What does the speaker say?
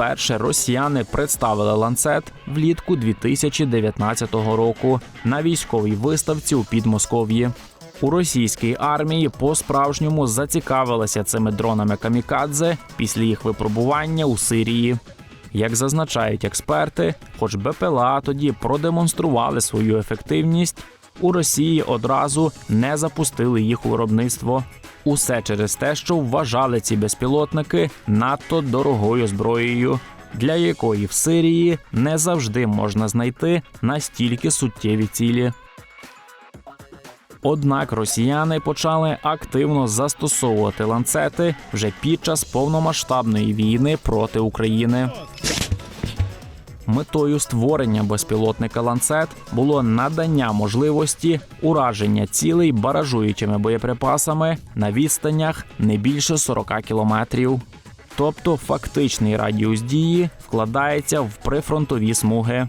Уперше росіяни представили ланцет влітку 2019 року на військовій виставці у Підмосков'ї. У російській армії по-справжньому зацікавилися цими дронами камікадзе після їх випробування у Сирії. Як зазначають експерти, хоч БПЛА тоді продемонстрували свою ефективність, у Росії одразу не запустили їх виробництво. Усе через те, що вважали ці безпілотники надто дорогою зброєю, для якої в Сирії не завжди можна знайти настільки суттєві цілі. Однак росіяни почали активно застосовувати ланцети вже під час повномасштабної війни проти України. Метою створення безпілотника ланцет було надання можливості ураження цілей баражуючими боєприпасами на відстанях не більше 40 кілометрів. Тобто фактичний радіус дії вкладається в прифронтові смуги.